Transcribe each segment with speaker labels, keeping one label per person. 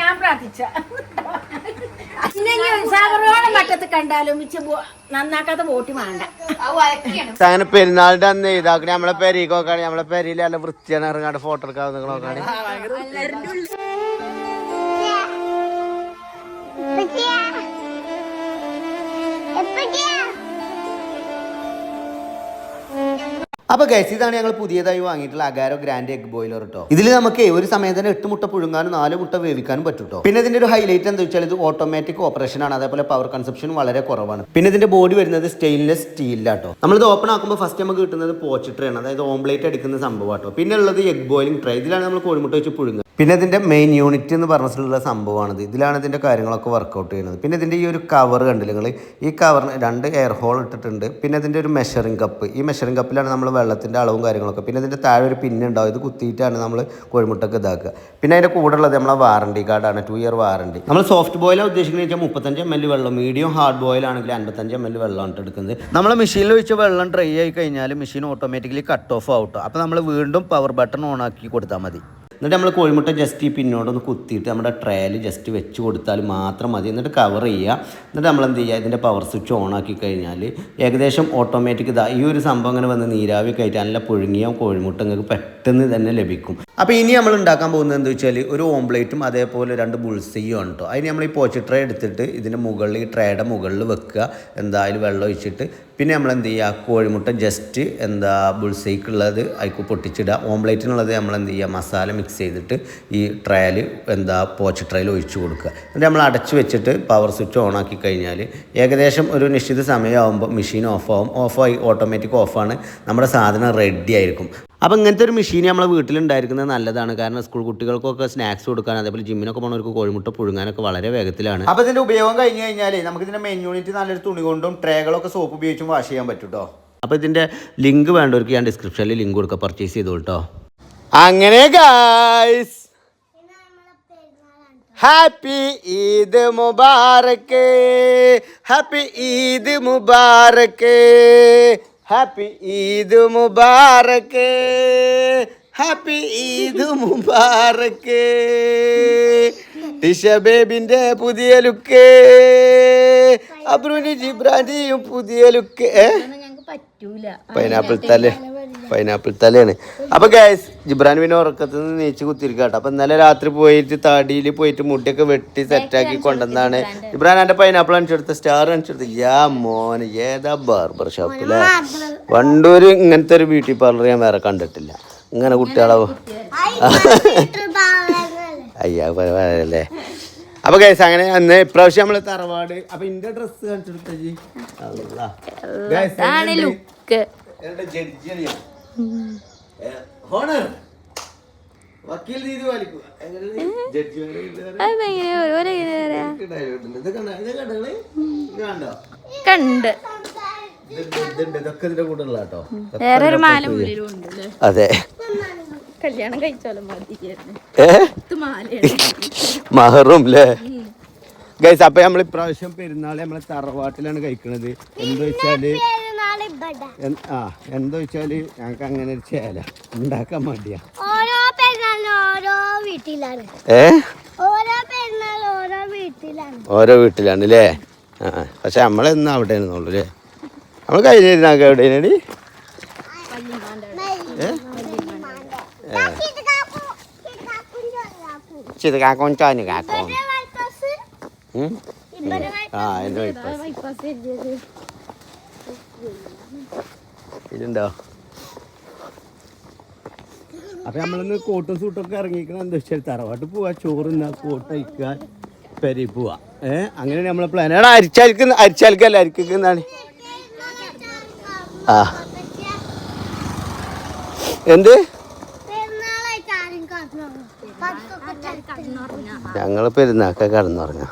Speaker 1: ഞാൻ പ്രാർത്ഥിച്ച. മറ്റത്ത് കണ്ടാലും നന്നാക്കാത്ത ബോട്ടി വേണ്ട
Speaker 2: അങ്ങനെ പെരുന്നാളിന്റെ അന്ന് ഇതാക്കണേ നമ്മളെ പെരീക്ക് നോക്കാണ്. നമ്മളെ പെരിയിൽ നല്ല വൃത്തിയാണ് ഇറങ്ങാണ്ട് ഫോട്ടോ എടുക്കാൻ നിങ്ങൾ നോക്കാണ്. അപ്പൊ ഗൈസ് ഇതാണ് ഞങ്ങൾ പുതിയതായി വാങ്ങിയിട്ടുള്ള അഗാരോ ഗ്രാൻഡ് എഗ് ബോയിലർ കേട്ടോ ഇതിൽ നമുക്ക് ഒരു സമയം തന്നെ എട്ട് മുട്ട പുഴുങ്ങാനും നാല് മുട്ട വേവിക്കാനും പറ്റും പിന്നെ ഇതിന്റെ ഒരു ഹൈലൈറ്റ് എന്താ വെച്ചാൽ ഇത് ഓട്ടോമാറ്റിക് ഓപ്പറേഷൻ ആണ്. അതേപോലെ പവർ കൺസപ്ഷൻ വളരെ കുറവാണ്. പിന്നെ ഇതിന്റെ ബോഡി വരുന്നത് സ്റ്റെയിൻലെസ് സ്റ്റീലാട്ടോ നമ്മളിത് ഓപ്പൺ ആക്കുമ്പോൾ ഫസ്റ്റ് നമുക്ക് കിട്ടുന്നത് പോച്ച് ആണ്. അതായത് ഓംപ്ലേറ്റ് അടിക്കുന്ന സംഭവം കേട്ടോ പിന്നെ ഉള്ളത് എഗ് ബോയിലിംഗ് ട്രൈ ഇതിലാണ് നമ്മൾ കോഴിമുട്ട വെച്ച് പുഴുങ്ങുക. പിന്നെ ഇതിന്റെ മെയിൻ യൂണിറ്റ് എന്ന് പറഞ്ഞിട്ടുള്ള സംഭവമാണിത് ഇതിലാണ് ഇതിന്റെ കാര്യങ്ങളൊക്കെ വർക്കൗട്ട് ചെയ്യുന്നത്. പിന്നെ ഇതിന്റെ ഈ ഒരു കവർ കണ്ടില്ല ഈ കവറിന് രണ്ട് എയർ ഹോൾ ഇട്ടിട്ടുണ്ട്. പിന്നെ ഇതിന്റെ ഒരു മെഷറിംഗ് കപ്പ് ഈ മെഷറിംഗ് കപ്പിലാണ് നമ്മൾ വെള്ളത്തിന്റെ അളവും കാര്യങ്ങളൊക്കെ. പിന്നെ ഇതിന്റെ താഴെ ഒരു പിൻ ഉണ്ടാവും ഇത് കുത്തിയിട്ടാണ് നമ്മൾ കോഴിമുട്ടൊക്കെ ഇതാക്കുക. പിന്നെ അതിന്റെ കൂടെ ഉള്ളത് നമ്മളെ വാറണ്ടി കാർഡാണ് ടു ഇയർ വാറണ്ടി നമ്മൾ സോഫ്റ്റ് ബോയിലാണ് ഉദ്ദേശിക്കുന്നത് വെച്ചാൽ മുപ്പത്തഞ്ച് എം എൽ വെള്ളം. മീഡിയം ഹാർഡ് ബോയിൽ ആണെങ്കിൽ അൻപത്തഞ്ച് എം എൽ വെള്ളമാണ് എടുക്കുന്നത്. നമ്മൾ മെഷീനിൽ വെച്ച് വെള്ളം ഡ്രൈ ആയി കഴിഞ്ഞാൽ മെഷീൻ ഓട്ടോമാറ്റിക്കലി കട്ട് ഓഫ് ആവട്ടോ അപ്പോൾ നമ്മൾ വീണ്ടും പവർ ബട്ടൺ ഓൺ ആക്കി കൊടുത്താൽ മതി. എന്നിട്ട് നമ്മൾ കോഴിമുട്ട ജസ്റ്റ് ഈ പിന്നോടൊന്ന് കുത്തിയിട്ട് നമ്മുടെ ട്രയൽ ജസ്റ്റ് വെച്ച് കൊടുത്താൽ മാത്രം മതി. എന്നിട്ട് കവർ ചെയ്യുക. എന്നിട്ട് നമ്മൾ എന്ത് ചെയ്യുക? ഇതിന്റെ പവർ സ്വിച്ച് ഓൺ ആക്കി കഴിഞ്ഞാൽ ഏകദേശം ഓട്ടോമാറ്റിക് ഇതാ. ഈ ഒരു സംഭവം ഇങ്ങനെ വന്ന് നീരാവി കയറ്റി നല്ല പുഴുങ്ങിയ കോഴിമുട്ട നിങ്ങൾക്ക് പെട്ടെന്ന് തന്നെ ലഭിക്കും. അപ്പോൾ ഇനി നമ്മൾ ഉണ്ടാക്കാൻ പോകുന്നത് എന്താ വെച്ചാൽ ഒരു ഓംപ്ലേറ്റും അതേപോലെ രണ്ട് ബുൾസയും ആണ് കേട്ടോ അതിന് നമ്മൾ ഈ പോച്ച് ട്രേ എടുത്തിട്ട് ഇതിന്റെ മുകളിൽ ഈ ട്രേയുടെ മുകളിൽ വെക്കുക. എന്തായാലും വെള്ളം ഒഴിച്ചിട്ട്. പിന്നെ നമ്മൾ എന്ത് ചെയ്യുക? കോഴിമുട്ട ജസ്റ്റ് എന്താ ബുൾസൈക്കുള്ളത് അതിക്ക് പൊട്ടിച്ചിടുക. ഓംപ്ലേറ്റിനുള്ളത് നമ്മൾ എന്ത് ചെയ്യുക? മസാല മിക്സ് ചെയ്തിട്ട് ഈ ട്രയൽ എന്താ പോച്ച് ട്രയൽ ഒഴിച്ചു കൊടുക്കുക. എന്നിട്ട് നമ്മൾ അടച്ചു വെച്ചിട്ട് പവർ സ്വിച്ച് ഓൺ ആക്കി കഴിഞ്ഞാൽ ഏകദേശം ഒരു നിശ്ചിത സമയമാകുമ്പോൾ മെഷീൻ ഓഫാവും ഓഫായി ഓട്ടോമാറ്റിക് ഓഫാണ് നമ്മുടെ സാധനം റെഡി ആയിരിക്കും. അപ്പോൾ ഇങ്ങനത്തെ ഒരു മെഷീൻ നമ്മളെ വീട്ടിലുണ്ടായിരിക്കുന്നത് നല്ലതാണ്. കാരണം സ്കൂൾ കുട്ടികൾക്കൊക്കെ സ്നാക്സ് കൊടുക്കാൻ അതേപോലെ ജിമ്മിനൊക്കെ പോണവർക്ക് കോഴിമുട്ട പുഴുങ്ങാനൊക്കെ വളരെ വേഗത്തിലാണ്. അപ്പോൾ ഇതിന്റെ ഉപയോഗം കഴിഞ്ഞ് കഴിഞ്ഞാൽ നമുക്ക് ഇതിന്റെ മെയിൻ യൂണിറ്റ് നല്ലൊരു തുണി കൊണ്ടും ട്രേകളൊക്കെ സോപ്പ് ഉപയോഗിച്ചും വാഷ് ചെയ്യാൻ പറ്റും കേട്ടോ അപ്പോൾ ഇതിന്റെ ലിങ്ക് വേണ്ടവർക്ക് ഞാൻ ഡിസ്ക്രിപ്ഷനിൽ ലിങ്ക് കൊടുക്കുക പർച്ചേസ് ചെയ്തോളൂ കേട്ടോ അങ്ങനെ ഗായ്സ് ഹാപ്പി ഈദ് മുബാറക്ക് ഹാപ്പി ഈദ് മുബാറക്ക് ഹാപ്പി ഈദ് മുബാറക്ക് ഹാപ്പി ഈദ് മുബാറക്ക് ടിഷ ബേബിന്റെ പുതിയ ലുക്ക് അബ്രുനി ജിബ്രാന്റെയും പുതിയ ലുക്ക് പൈനാപ്പിൾ തല പൈനാപ്പിൾ തലയാണ്. അപ്പൊ ഗ്യാസ് ജിബ്രാൻ പിന്നെ ഉറക്കത്തിൽ നിന്ന് നീച്ച് കുത്തിരിക്കാട്ടോ അപ്പൊ ഇന്നലെ രാത്രി പോയിട്ട് താടിയിൽ പോയിട്ട് മുടിയൊക്കെ വെട്ടി സെറ്റാക്കി കൊണ്ടുവന്നാണ് ജിബ്രാൻ എന്റെ പൈനാപ്പിൾ അണിച്ചെടുത്ത് സ്റ്റാർ അണിച്ചെടുത്ത് യാ മോന് ഏതാ ബാർബർ ഷോപ്പിലെ വണ്ടൂര് ഇങ്ങനത്തെ ഒരു ബ്യൂട്ടി പാർലർ ഞാൻ വേറെ കണ്ടിട്ടില്ല. ഇങ്ങനെ കുട്ടികളെ അയ്യാ പറയല്ലേ അപ്പൊ ഗൈസ് അങ്ങനെ അന്ന് ഇപ്രാവശ്യം നമ്മൾ തറവാട് അപ്പൊ ഇന്റെ ഡ്രസ് കാണിച്ചെടുത്തേ ഹോണർ. വക്കീൽ നീതി പാലിക്കുക. ജഡ്ജി
Speaker 1: കണ്ട് വേറെ? ഒരു മാല
Speaker 2: അതെ.
Speaker 1: കല്യാണം കഴിച്ചാലും
Speaker 2: മഹറും അല്ലേ ഗൈസ് അപ്പൊ നമ്മൾ ഇപ്രാവശ്യം പെരുന്നാൾ നമ്മളെ തറവാട്ടിലാണ് കഴിക്കണത്. എന്താ വെച്ചാൽ ആ എന്താ വെച്ചാൽ ഞങ്ങൾക്ക് അങ്ങനെ ഒരു ചേല. ഉണ്ടാക്കാൻ മടിയാ.
Speaker 3: ഓരോ ഓരോ വീട്ടിലാണ്.
Speaker 2: ഏ?
Speaker 3: ഓരോ ഓരോ വീട്ടിലാണ്.
Speaker 2: ഓരോ വീട്ടിലാണ് അല്ലേ ആ പക്ഷെ നമ്മളെന്നും അവിടെ ആണെന്നുള്ളൂ അല്ലേ നമ്മൾ കഴിഞ്ഞിരുന്നാക്ക എവിടെ എവിടെയാണ് ചിത് കാക്കോൻ ചാഞ്ഞ് കാക്കോൻ? ആ എന്റെ വൈപ്പ് ഇതുണ്ടോ? അപ്പൊ നമ്മളിന്ന് കോട്ടും സൂട്ടൊക്കെ ഇറങ്ങിക്കണം എന്താ വെച്ചാൽ തറവാട്ട് പോവാ ചോറ് കോട്ട അയക്കാൻ പെരി പോവാ. ഏ? അങ്ങനെ നമ്മളെ പ്ലാൻ എടാ അരിച്ചാൽക്കുന്ന അരിച്ചാൽക്കല്ല അരിക്കുന്നാണ് ആ. എന്ത്?
Speaker 3: ഞങ്ങൾ
Speaker 2: ഞങ്ങൾ പെരുന്നാക്ക കടന്നുറങ്ങ.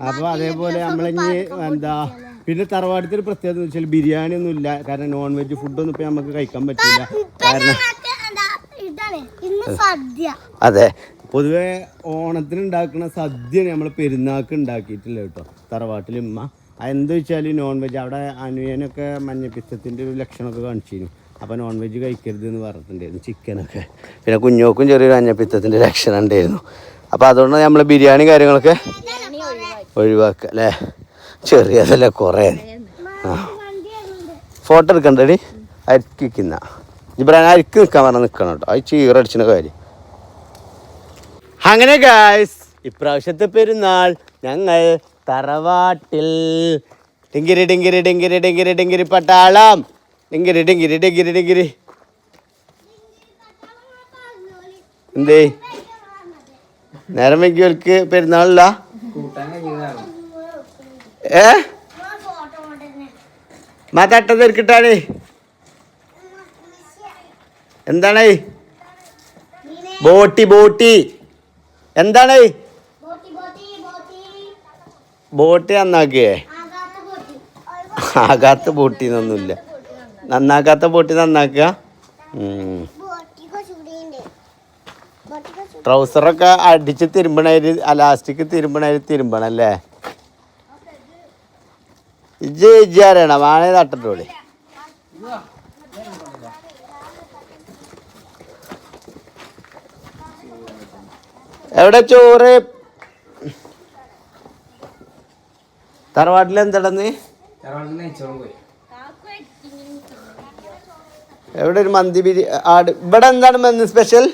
Speaker 2: അപ്പൊ അതേപോലെ നമ്മളിനി എന്താ പിന്നെ തറവാടത്തിൽ ഒരു പ്രത്യേകത എന്ന് വെച്ചാൽ ബിരിയാണി ഒന്നും ഇല്ല. കാരണം നോൺ വെജ് ഫുഡൊന്നും ഇപ്പൊ നമുക്ക് കഴിക്കാൻ പറ്റില്ല. കാരണം
Speaker 3: ഇതാണ്. ഇന്ന് സദ്യ.
Speaker 2: അതെ. പൊതുവെ ഓണത്തിന് ഉണ്ടാക്കുന്ന സദ്യ നമ്മൾ പെരുന്നാൾക്ക് ഉണ്ടാക്കിയിട്ടില്ല കേട്ടോ. തറവാട്ടിൽ ഉമ്മ. എന്താ വെച്ചാൽ നോൺ വെജ് അവിടെ അനുയനൊക്കെ മഞ്ഞപ്പിത്തത്തിന്റെ ഒരു ലക്ഷണമൊക്കെ കാണിച്ചിരുന്നു. അപ്പോൾ നോൺ വെജ് കഴിക്കരുത് എന്ന് പറഞ്ഞിട്ടുണ്ടായിരുന്നു ചിക്കനൊക്കെ. പിന്നെ കുഞ്ഞോക്കും ചെറിയൊരു മഞ്ഞപ്പിത്തത്തിന്റെ ലക്ഷണം ഉണ്ടായിരുന്നു. അപ്പോൾ അതുകൊണ്ട് നമ്മൾ ബിരിയാണി കാര്യങ്ങളൊക്കെ ഒഴിവാക്കുക അല്ലേ? ചെറിയതല്ലേ കുറേ. ഫോട്ടോ എടുക്കണ്ടടി? അരിക്കുന്ന ഇബ്രാൻ അരിക്ക് നിൽക്കാൻ പറഞ്ഞാൽ നിൽക്കണം കേട്ടോ. അത് ചീറടിച്ചിന് കാര്യം. അങ്ങനെ ഗായ്സ് ഇപ്രാവശ്യത്തെ പെരുന്നാൾ ഞങ്ങൾ തറവാട്ടിൽ. ഡിങ്കിരി ഡിങ്കിരി ഡിങ്കിരി ഡിങ്കിരി ഡിങ്കിരി പട്ടാളം. ഡിങ്കിരി ഡിങ്കിരി ഡിങ്കിരി ഡിങ്കിരി. എന്തേ? നേരം വെങ്കിൽക്ക് പെരുന്നാളില്ല? ഏ? മാ തട്ട തീർക്കിട്ടാണ് എന്താണ്? ബോട്ടി ബോട്ടി. എന്താണ്?
Speaker 3: ബോട്ടി
Speaker 2: നന്നാക്കിയേ?
Speaker 3: ആകാത്ത ബോട്ടി
Speaker 2: എന്നൊന്നുമില്ല. നന്നാക്കാത്ത ബോട്ടി നന്നാക്കുക. ട്രൗസറൊക്കെ അടിച്ച് തിരുമ്പണേര് ലാസ്റ്റിക്ക് തിരുമ്പണേര് തിരുമ്പണം അല്ലേ ഇജ്ജ് ഇജ്ജ് അറിയണം വാണേ തട്ടട്ടോളി എവിടെ ചോറ്? തറവാട്ടിൽ എന്തടന്ന് എവിടെ ഒരു മന്തി ബിരി ആട് ഇവിടെ എന്താണ് സ്പെഷ്യൽ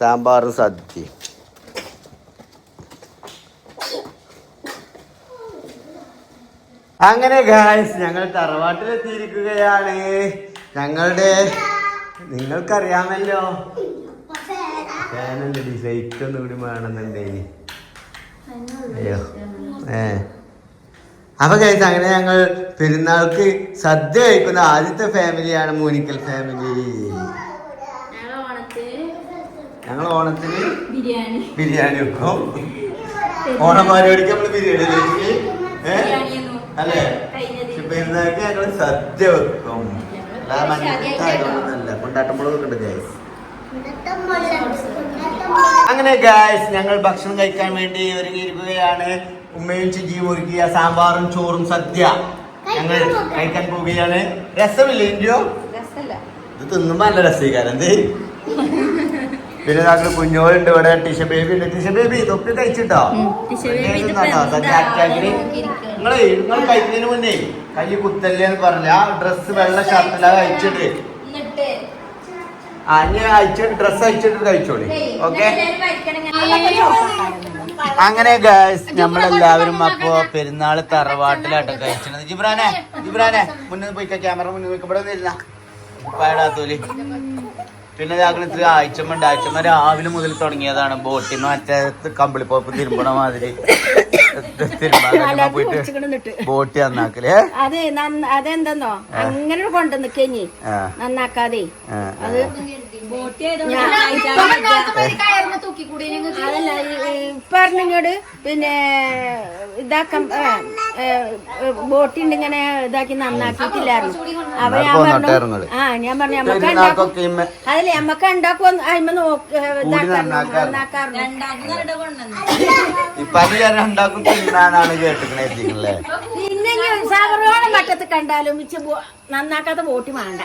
Speaker 2: സാമ്പാറും സദ്യ അങ്ങനെ ഗായ്സ് ഞങ്ങൾ തറവാട്ടിലെത്തിയിരിക്കുകയാണ്. ഞങ്ങളുടെ നിങ്ങൾക്കറിയാമല്ലോ. ഫാനല്ലേ ലൈറ്റ് ഒന്നും കൂടി വേണമെന്നുണ്ടേനി അയ്യോ. ഏ. അപ്പൊ ഗൈസ് അങ്ങനെ ഞങ്ങൾ പെരുന്നാൾക്ക് സദ്യ കഴിക്കുന്ന ആദ്യത്തെ ഫാമിലിയാണ് മൂനിക്കൽ ഫാമിലി ഞങ്ങൾ ഓണത്തിന്
Speaker 1: ബിരിയാണി.
Speaker 2: ബിരിയാണി വെക്കും. ഓണം പരിപാടിക്ക് നമ്മൾ ബിരിയാണി കഴിച്ച് ഏ? അല്ലേ? പെരുന്നാൾക്ക് ഞങ്ങൾ സദ്യ വെക്കും. മഞ്ഞത്തായതുകൊണ്ടല്ല കൊണ്ടാട്ടമുളകൊക്കെ ഉണ്ട് ഗൈസ് അങ്ങനെ ഗായസ് ഞങ്ങൾ ഭക്ഷണം കഴിക്കാൻ വേണ്ടി ഒരുങ്ങിയിരിക്കുകയാണ്. ഉമ്മയും ചിജിയും ഒരുക്കിയ സാമ്പാറും ചോറും സദ്യ. ഞങ്ങൾ കഴിക്കാൻ പോവുകയാണ്. രസമില്ലേ ഇന്ത്യോ ഇത് തിന്നുമ്പോ നല്ല രസീകാരം എന്ത്? പിന്നെ ഞങ്ങൾ കുഞ്ഞോളുണ്ട് ഇവിടെ ടിഷ ബേബി ഉണ്ട്. ടിഷ ബേബി തൊപ്പി കഴിച്ചിട്ടോ? നിങ്ങളെ നിങ്ങൾ കഴിക്കുന്നതിന് മുന്നേ കൈ കുത്തല്ലേ എന്ന് പറഞ്ഞ ആ ഡ്രസ് വെള്ള ഷർട്ടിലാ കഴിച്ചിട്ട് ആ ഇനി അയച്ചിട്ട് ഡ്രസ് അയച്ചിട്ട് കഴിച്ചോളി. ഓക്കെ? അങ്ങനെ ഗേൾസ് നമ്മളെല്ലാവരും അപ്പോ പെരുന്നാൾ തറവാട്ടിലാട്ടോ കഴിച്ചത്. ജിബ്രാനെ ജിബ്രാനെ മുന്നിൽ പോയി ക്യാമറ മുന്നിൽ പോയി ഇവിടെ വരുന്ന പാടാത്തോലി പിന്നെ ഞങ്ങൾ ഇത്ര ആഴ്ചമുണ്ട് ആഴ്ചമ്മ രാവിലെ മുതൽ തുടങ്ങിയതാണ് ബോട്ടിൽ നിന്ന് മറ്റേ കമ്പിളി പോപ്പ് തിരുമ്പണ മാതിരി. പോയിട്ട് ബോട്ടി നന്നാക്കലേ
Speaker 1: അതെ അതെന്തെന്നോ? അങ്ങനെ കൊണ്ടു നിക്കഞ്ഞി
Speaker 2: ആ.
Speaker 1: നന്നാക്കാതെ. അത് അതല്ല പറഞ്ഞിങ്ങോട് പിന്നെ ഇതാക്കം ബോട്ടിണ്ട് ഇങ്ങനെ ഇതാക്കി നന്നാക്കിയിട്ടില്ലായിരുന്നു. അപ്പൊ ഞാൻ പറഞ്ഞു ആ ഞാൻ പറഞ്ഞു നമ്മക്ക് ഉണ്ടാക്കും. അതല്ലേ നമ്മക്ക് ഉണ്ടാക്കും അയിമ നോക്ക് പിന്നെ സാവറോളം വട്ടത്ത് കണ്ടാലും ഇച്ച് ബോ- നന്നാക്കാത്ത ബോട്ടി വേണ്ട.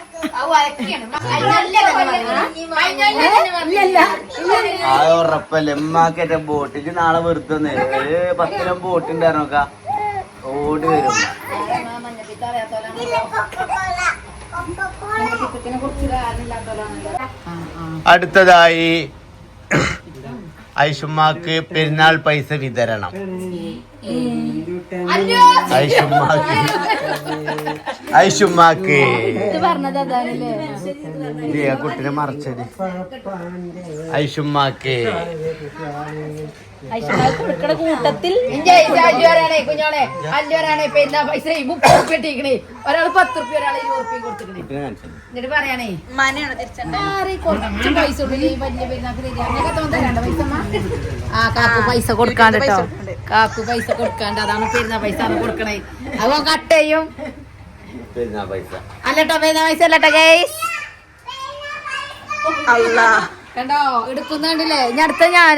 Speaker 2: ഉറപ്പല്ലേ. ഉമ്മാക്കേറ്റ ബോട്ടിക്ക് നാളെ വെറുതെ പത്തിനം ബോട്ട് ഉണ്ടായിരുന്നോക്ക ഓടി വരും. അടുത്തതായി ഐഷുമാക്ക് പെരുന്നാൾ പൈസ വിതരണം. ഐഷുമാക്ക് ഐഷുമാക്ക് കുട്ടിനെ മറച്ചത് ഐഷുമാക്ക്
Speaker 1: കൊടുക്കണ കൂട്ടത്തിൽ
Speaker 4: കുഞ്ഞോളെ അല്ലൊരാണേ പെരുന്നാ പൈസ? മുപ്പത് റുപ്യ ഇട്ടിക്കണേ ഒരാൾ പത്ത് റുപ്യ ഒരാൾ ഇരുപത് റുപ്യ കൊടുത്തിക്കണേ
Speaker 2: കുട്ടിനെ കാണിച്ചത്
Speaker 4: എന്നിട്ട് പറയാണേ. ആരെ കുറച്ച് പൈസ ഉള്ളിൽ ഈ വലിയ പെരുന്നാക്ക് തരിക അങ്ങനൊക്കെ തോന്നുന്നു തരാണ്ട പൈസ അമ്മ? ആ കാക്കു പൈസ കൊടുക്കാണ്ട് കേട്ടോ കാക്കു പൈസ കൊടുക്കാണ്ട് അതാണ് പെരുന്നാ പൈസ ആണ് കൊടുക്കണേ. അവ കട്ട് ചെയ്യും.
Speaker 2: പൈസ.
Speaker 4: അല്ലട്ടോ പെരുന്നാ പൈസ അല്ലട്ടോ ഗൈസ് കണ്ടോ എടുക്കുന്നുണ്ടല്ലേ? ഇനി അടുത്ത ഞാൻ.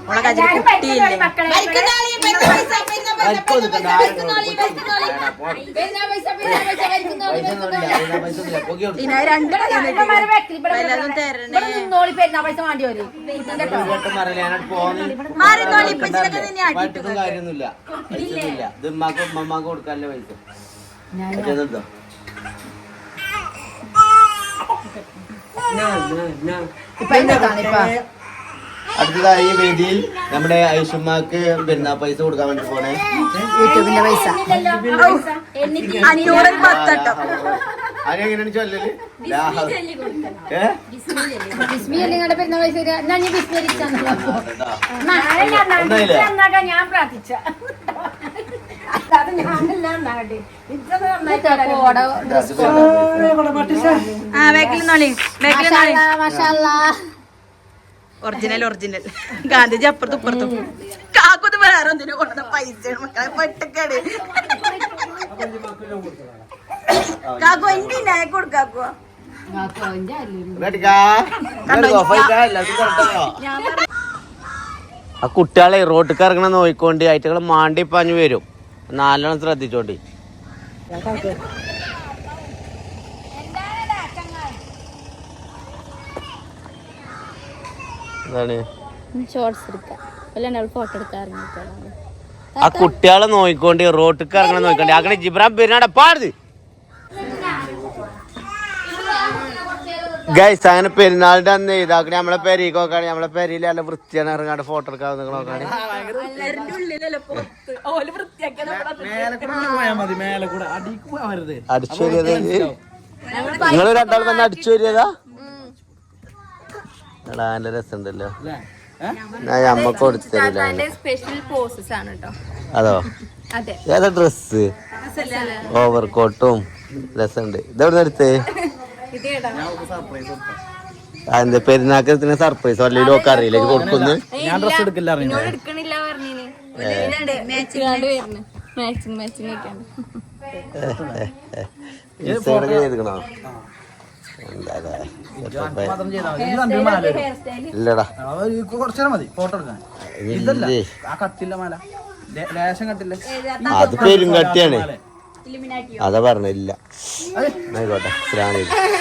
Speaker 4: കയ്യിൽ
Speaker 1: എല്ലാരും
Speaker 4: കുട്ടിയില്ലേ മരിക്കുന്നാളി, മരിക്കുന്ന പൈസ, മരിക്കുന്ന പൈസ, മരിക്കുന്ന പൈസ, മരിക്കുന്നാളി, മരിക്കുന്നാളി. മരിക്കുന്ന
Speaker 2: അടുത്തതായി ഈ വേദിയിൽ നമ്മുടെ ഐഷുമാക്ക് പിന്നെ പൈസ കൊടുക്കാൻ വേണ്ടി പോണേ.
Speaker 4: യൂട്യൂബിന്റെ പൈസ. അഞ്ഞൂറ് പത്തട്ടോ
Speaker 2: അതെങ്ങനെയാണ് ചൊല്ലല്?
Speaker 4: ഞാൻ
Speaker 1: പ്രാർത്ഥിച്ച.
Speaker 4: ആ മാഷാ നോളി ഒറിജിനൽ ഒറിജിനൽ ഗാന്ധിജി അപ്പുറത്തും ഇപ്പുറത്തും. കാക്കുത്ത് വേറെ എന്തിനു കൊടുത്ത പൈസ മക്കളെ പെട്ടക്കേട്. കാക്കു എന്റെ ഇല്ലായ കൊടുക്കാക്കോ.
Speaker 2: ആ കുട്ടികളെ റോട്ടിൽ ഇറങ്ങണ നോയിക്കൊണ്ട് അയറ്റകൾ മാണ്ടി പാഞ്ഞു വരും. നാലെണ്ണം ശ്രദ്ധിച്ചോണ്ടി. എന്താണ്?
Speaker 5: ഷോർട്സ് എടുക്കാം. അല്ലാണ്ട് ഫോട്ടോ എടുക്കാൻ ഇറങ്ങിയിട്ടാണ്.
Speaker 2: ആ കുട്ടികളെ നോയിക്കൊണ്ട് റോട്ടിക്ക് ഇറങ്ങണ നോക്കണ്ടേ അങ്ങനെ ജിബ്രാം പെരുന്നാട് പാടുത്. ഗൈസ് അങ്ങനെ പെരുന്നാളിന്റെ അന്ന് ഇതാക്കണേ നമ്മളെ പെരീക്ക് നോക്കാണെ. നമ്മളെ പെരിയിൽ നല്ല വൃത്തിയാണ് ഇറങ്ങാണ്ട് ഫോട്ടോ എടുക്കാൻ നോക്കാണ്. അടിച്ചു വരിയതാ നിങ്ങൾ രണ്ടാൾ തന്നെ അടിച്ചു വരിയതാ എടാ നല്ല രസമുണ്ടല്ലോ. ഞാൻ കൊടുത്തരില്ല
Speaker 5: സ്പെഷ്യൽ പോസസ് ആണ് കേട്ടോ
Speaker 2: അതോ?
Speaker 5: അതെ.
Speaker 2: ഏതാ ഡ്രസ് ഓവർ കോട്ടും രസമുണ്ട്. ഇതെവിടെ എടുത്തേ?
Speaker 5: ഇത് കേട്ടോ
Speaker 2: എന്താ പെരുന്നാക്കത്തിന് സർപ്രൈസ് അല്ലെങ്കിൽ ഒക്കെ അറിയില്ല കൊടുക്കുന്നു?
Speaker 5: ഞാൻ ഡ്രസ് എടുക്കില്ല മാച്ചിങ് മാച്ചിങ്
Speaker 2: ചെയ്തിക്കണോ ഇല്ലടാ.
Speaker 6: മതി ഫോട്ടോ എടുക്കാൻ.
Speaker 2: ഇതല്ല
Speaker 6: ആ കട്ടില്ല മാല. ലേ- ലേശം കട്ടില്ല
Speaker 2: അത് പേരും
Speaker 5: കട്ടിയാണ്.
Speaker 2: അതാ പറഞ്ഞില്ല ആയിക്കോട്ടെ